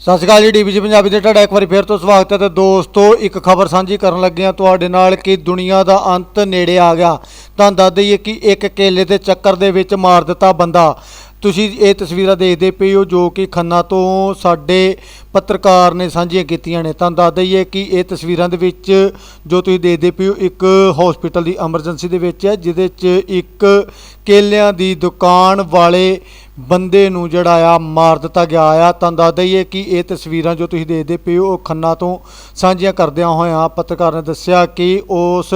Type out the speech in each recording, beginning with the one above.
ਸਤਿ ਸ਼੍ਰੀ ਅਕਾਲ ਜੀ ਡੀਬੀਸੀ ਪੰਜਾਬੀ ਦੇ ਤੁਹਾਡਾ ਇੱਕ ਵਾਰੀ ਫੇਰ ਤੋਂ ਸਵਾਗਤ ਹੈ ਤੇ ਦੋਸਤੋ, ਇੱਕ ਖਬਰ ਸਾਂਝੀ ਕਰਨ ਲੱਗੇ ਹਾਂ ਤੁਹਾਡੇ ਨਾਲ ਕਿ ਦੁਨੀਆ ਦਾ ਅੰਤ ਨੇੜੇ ਆ ਗਿਆ। ਤਾਂ ਦੱਸ ਦਈਏ ਕਿ ਇੱਕ ਕੇਲੇ ਦੇ ਚੱਕਰ ਦੇ ਵਿੱਚ ਮਾਰ ਦਿੱਤਾ ਬੰਦਾ। ਤੁਸੀਂ ਇਹ ਤਸਵੀਰਾਂ ਦੇਖਦੇ ਪਏ ਹੋ ਜੋ ਕਿ ਖੰਨਾ ਤੋਂ ਸਾਡੇ ਪੱਤਰਕਾਰ ਨੇ ਸਾਂਝੀਆਂ ਕੀਤੀਆਂ ਨੇ। ਤਾਂ ਦੱਸ ਦਈਏ ਕਿ ਇਹ ਤਸਵੀਰਾਂ ਦੇ ਵਿੱਚ ਜੋ ਤੁਸੀਂ ਦੇਖਦੇ ਪਏ ਹੋ, ਇੱਕ ਹਸਪੀਟਲ ਦੀ ਐਮਰਜੈਂਸੀ ਦੇ ਵਿੱਚ ਹੈ, ਜਿਹਦੇ 'ਚ ਇੱਕ ਕੇਲਿਆਂ ਦੀ ਦੁਕਾਨ ਵਾਲੇ ਬੰਦੇ ਨੂੰ ਜਿਹੜਾ ਆ ਮਾਰ ਦਿੱਤਾ ਗਿਆ ਆ। ਤਾਂ ਦੱਸ ਦਈਏ ਕਿ ਇਹ ਤਸਵੀਰਾਂ ਜੋ ਤੁਸੀਂ ਦੇਖਦੇ ਪਏ ਹੋ, ਉਹ ਖੰਨਾ ਤੋਂ ਸਾਂਝੀਆਂ ਕਰਦਿਆਂ ਹੋਇਆਂ ਪੱਤਰਕਾਰ ਨੇ ਦੱਸਿਆ ਕਿ ਉਸ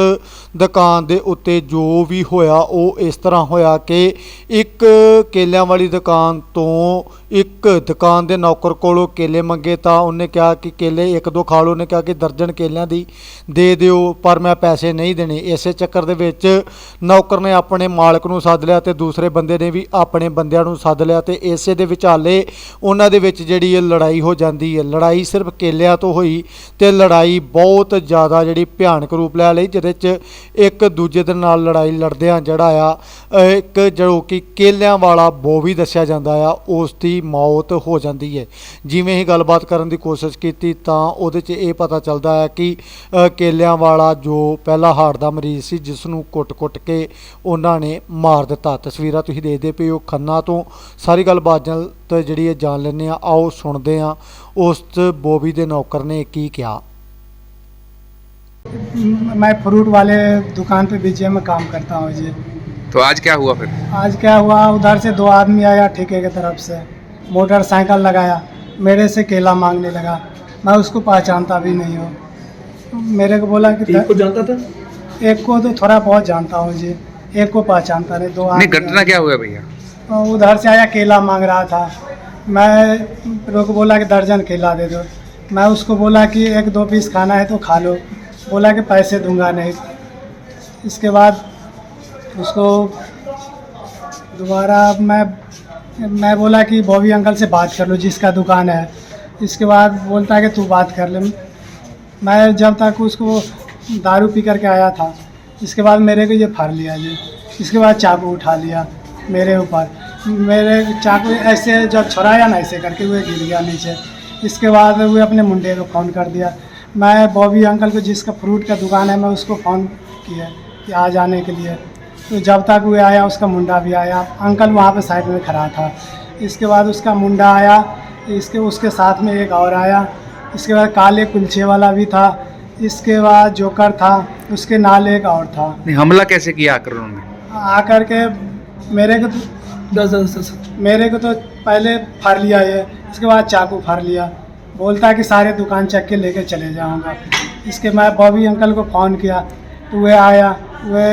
ਦੁਕਾਨ ਦੇ ਉੱਤੇ ਜੋ ਵੀ ਹੋਇਆ, ਉਹ ਇਸ ਤਰ੍ਹਾਂ ਹੋਇਆ ਕਿ ਇੱਕ ਕੇਲਿਆਂ ਵਾਲੀ ਦੁਕਾਨ ਤੋਂ ਇੱਕ ਦੁਕਾਨ ਦੇ ਨੌਕਰ ਕੋਲੋਂ ਕੇਲੇ ਮੰਗੇ ਤਾਂ ਉਹਨੇ ਕਿਹਾ ਕਿ ਕੇਲੇ ਇੱਕ ਦੋ ਖਾ ਲਓ। ਉਹਨੇ ਕਿਹਾ ਕਿ ਦਰਜਨ ਕੇਲਿਆਂ ਦੀ ਦੇ ਦਿਓ, ਪਰ ਮੈਂ ਪੈਸੇ ਨਹੀਂ ਦੇਣੇ। ਇਸੇ ਚੱਕਰ ਦੇ ਵਿੱਚ ਨੌਕਰ ਨੇ ਆਪਣੇ ਮਾਲਕ ਨੂੰ ਸੱਦ ਲਿਆ ਤੇ ਦੂਸਰੇ ਬੰਦੇ ਨੇ ਵੀ ਆਪਣੇ ਬੰਦਿਆਂ ਨੂੰ ਸੱਦ ਲਿਆ ਤੇ ਇਸੇ ਦੇ ਵਿਚਾਲੇ ਉਹਨਾਂ ਦੇ ਵਿੱਚ ਜਿਹੜੀ ਇਹ ਲੜਾਈ ਹੋ ਜਾਂਦੀ ਹੈ। ਲੜਾਈ ਸਿਰਫ ਕੇਲਿਆਂ ਤੋਂ ਹੋਈ ਤੇ ਲੜਾਈ ਬਹੁਤ ਜ਼ਿਆਦਾ ਜਿਹੜੀ ਭਿਆਨਕ ਰੂਪ ਲੈ ਲਈ, ਜਿਹਦੇ 'ਚ ਇੱਕ ਦੂਜੇ ਦੇ ਨਾਲ ਲੜਾਈ ਲੜਦਿਆਂ ਜਿਹੜਾ ਆ ਇੱਕ ਜੋ ਕਿ ਕੇਲਿਆਂ ਵਾਲਾ ਬੋਵੀ ਦੱਸਿਆ ਜਾਂਦਾ ਆ ਉਸ ਦੀ ਮੌਤ ਹੋ ਜਾਂਦੀ ਹੈ। ਜਿਵੇਂ ਹੀ ਗੱਲਬਾਤ ਕਰਨ ਦੀ ਕੋਸ਼ਿਸ਼ ਕੀਤੀ ਤਾਂ ਉਹਦੇ 'ਚ ਇਹ ਪਤਾ ਚੱਲਦਾ ਹੈ ਕਿ ਕੇਲਿਆਂ ਵਾਲਾ ਜੋ ਪਹਿਲਾ ਹਾਰਟ ਦਾ ਮਰੀਜ਼ ਸੀ ਜਿਸ ਨੂੰ ਕੁੱਟ-ਕੁੱਟ ਕੇ ਉਹਨਾਂ ਨੇ ਮਾਰ ਦਿੱਤਾ। ਤਸਵੀਰਾਂ ਤੁਸੀਂ ਦੇਖਦੇ ਪਏ ਹੋ, ਖੰਨਾ ਤੋਂ ਸਾਰੀ ਗੱਲਬਾਤ ਜਲ ਤੇ ਜਿਹੜੀ ਇਹ ਜਾਣ ਲੈਂਦੇ ਆ ਆਓ ਸੁਣਦੇ ਆ ਉਸ ਬੋਬੀ ਦੇ ਨੌਕਰ ਨੇ ਕੀ ਕਿਹਾ मैं फ्रूट वाले दुकान पे बीजे में काम करता हूँ जी तो आज क्या हुआ फिर आज क्या हुआ उधर से दो आदमी आया ठेके की तरफ से मोटरसाइकिल लगाया मेरे से केला मांगने लगा मैं उसको पहचानता भी नहीं हूँ मेरे को बोला कि एक को जानता था एक को तो थोड़ा बहुत जानता हूँ जी एक को पहचानता नहीं दो नहीं आदमी घटना क्या हुआ भैया आए। उधर से आया, केला मांग रहा था। मैं लोग बोला कि दर्जन केला दे दो। मैं उसको बोला कि एक दो पीस खाना है तो खा लो। बोला कि पैसे दूँगा नहीं। इसके बाद उसको दोबारा मैं मैं बोला कि बॉबी अंकल से बात कर लो, जिसका दुकान है। इसके बाद बोलता है कि तू बात कर ले। मैं जब तक उसको दारू पी करके आया था, इसके बाद मेरे को ये फाड़ लिया जी। इसके बाद चाकू उठा लिया। मेरे ऊपर। मेरे चाकू ऐसे जब छुड़ाया ना ऐसे करके वो गिर गया नीचे। इसके बाद वो अपने मुंडे को फ़ोन कर दिया। मैं बॉबी अंकल को जिसका फ्रूट का दुकान है मैं उसको फ़ोन किया कि आ जाने के लिए। तो जब तक वो आया उसका मुंडा भी आया। अंकल वहाँ पे साइड में खड़ा था। इसके बाद उसका मुंडा आया। इसके उसके साथ में एक और आया। इसके बाद काले कुलचे वाला भी था। इसके बाद जोकर था। उसके नाल एक और था। नहीं हमला कैसे किया आकर उन्होंने? आकर के मेरे को तो दस दस दस। मेरे को तो पहले फाड़ लिया ये इसके बाद चाकू फाड़ लिया। बोलता है कि सारे दुकान चेक के लेके चले जाऊँगा। इसके मैं बॉबी अंकल को फ़ोन किया तो वे आया वे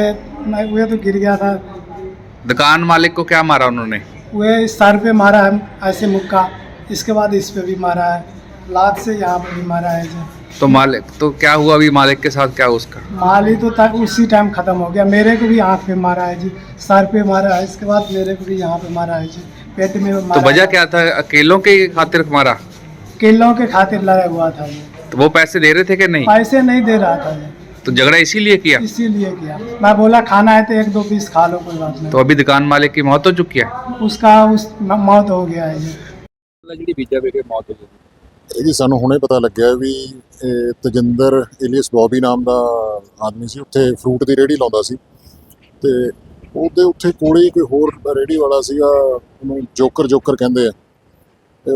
मैं वे तो गिर गया था। दुकान मालिक को क्या मारा उन्होंने? वे इस सर पे मारा है ऐसे मुक्का। इसके बाद इस पे भी मारा है। लात से यहाँ पर भी मारा है जी तो मालिक तो क्या हुआ अभी मालिक के साथ क्या उसका? मालिक तो तक उसी टाइम खत्म हो गया। मेरे को भी आँख पे मारा है जी सर पे मारा है। इसके बाद मेरे को भी यहाँ पे मारा है जी पेट में मारा तो वजह क्या था? अकेलों के खातिर मारा? अकेलों के खातिर लड़ा हुआ था तो वो पैसे दे रहे थे कि नहीं? पैसे नहीं दे रहा था तो झगड़ा इसीलिए किया? इसीलिए किया। मैं बोला खाना है तो एक दो पीस खा लो कोई बात नहीं। तो अभी दुकान मालिक की मौत हो चुकी है? उसका उस मौत हो गया है जी। मौत हो। ਇਹਦੀ ਸਾਨੂੰ ਹੁਣੇ ਪਤਾ ਲੱਗਿਆ ਵੀ, ਇਹ ਤਜਿੰਦਰ ਇਲੀਅਸ ਬੌਬੀ ਨਾਮ ਦਾ ਆਦਮੀ ਸੀ, ਉੱਥੇ ਫਰੂਟ ਦੀ ਰੇਹੜੀ ਲਾਉਂਦਾ ਸੀ। ਤੇ ਉਹਦੇ ਉੱਥੇ ਕੋਲੇ ਹੀ ਕੋਈ ਹੋਰ ਰੇਹੜੀ ਵਾਲਾ ਸੀਗਾ, ਉਹਨੂੰ ਜੋਕਰ ਜੋਕਰ ਕਹਿੰਦੇ ਆ। ਤੇ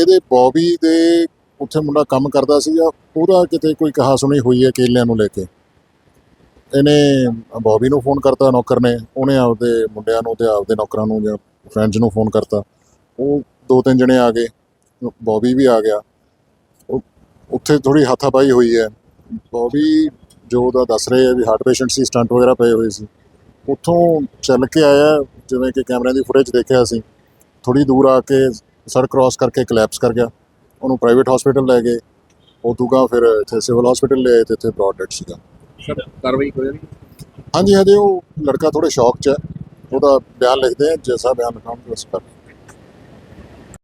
ਇਹਦੇ ਬੌਬੀ ਦੇ ਉੱਥੇ ਮੁੰਡਾ ਕੰਮ ਕਰਦਾ ਸੀਗਾ, ਉਹਦਾ ਕਿਤੇ ਕੋਈ ਕਹਾ ਸੁਣੀ ਹੋਈ ਹੈ ਕੇਲਿਆਂ ਨੂੰ ਲੈ ਕੇ। ਇਹਨੇ ਬੌਬੀ ਨੂੰ ਫੋਨ ਕਰਤਾ ਨੌਕਰ ਨੇ, ਉਹਨੇ ਆਪਦੇ ਮੁੰਡਿਆਂ ਨੂੰ ਤੇ ਆਪਦੇ ਨੌਕਰਾਂ ਨੂੰ ਜਾਂ ਫਰੈਂਡਸ ਨੂੰ ਫੋਨ ਕਰਤਾ। ਉਹ ਦੋ ਤਿੰਨ ਜਣੇ ਆ ਗਏ। ਬੌਬੀ ਵੀ ਆ ਗਿਆ। ਉੱਥੇ ਥੋੜੀ ਹੱਥਾਪਾਈ ਹੋਈ ਹੈ। ਬੌਬੀ ਜੋ ਉਹਦਾ ਦੱਸ ਰਹੇ ਆ ਵੀ ਹਾਰਟ ਪੇਸ਼ੈਂਟ ਸੀ ਸਟੰਟ ਵਗੈਰਾ ਪਏ ਹੋਏ ਸੀ। ਉੱਥੋਂ ਚੱਲ ਕੇ ਆਇਆ ਜਿਵੇਂ ਕਿ ਕੈਮਰਿਆਂ ਦੀ ਫੁਟੇਜ ਦੇਖਿਆ ਸੀ। ਥੋੜੀ ਦੂਰ ਆ ਕੇ ਸੜਕ ਕ੍ਰਾਸ ਕਰਕੇ ਕਲੈਪਸ ਕਰ ਗਿਆ। ਉਹਨੂੰ ਪ੍ਰਾਈਵੇਟ ਹਸਪੀਟਲ ਲੈ ਗਏ। ਉਹ ਦੂਗਾ ਫਿਰ ਇੱਥੇ ਸਿਵਲ ਹਸਪੀਟਲ ਲੈ ਆਏ ਤੇ ਇੱਥੇ ਬ੍ਰੌਡ ਡੈਡ ਸੀਗਾ। ਸਰ ਕਾਰਵਾਈ ਹੋ ਜਾਣੀ ਹਾਂਜੀ ਹਜੇ ਉਹ ਲੜਕਾ ਥੋੜੇ ਸ਼ੌਕ 'ਚ ਹੈ। ਉਹਦਾ ਬਿਆਨ ਲਿਖਦੇ ਆ ਜੈਸਾ ਬਿਆਨ ਲਿਖਾਉਂਗੇ ਉਸ ਕਰ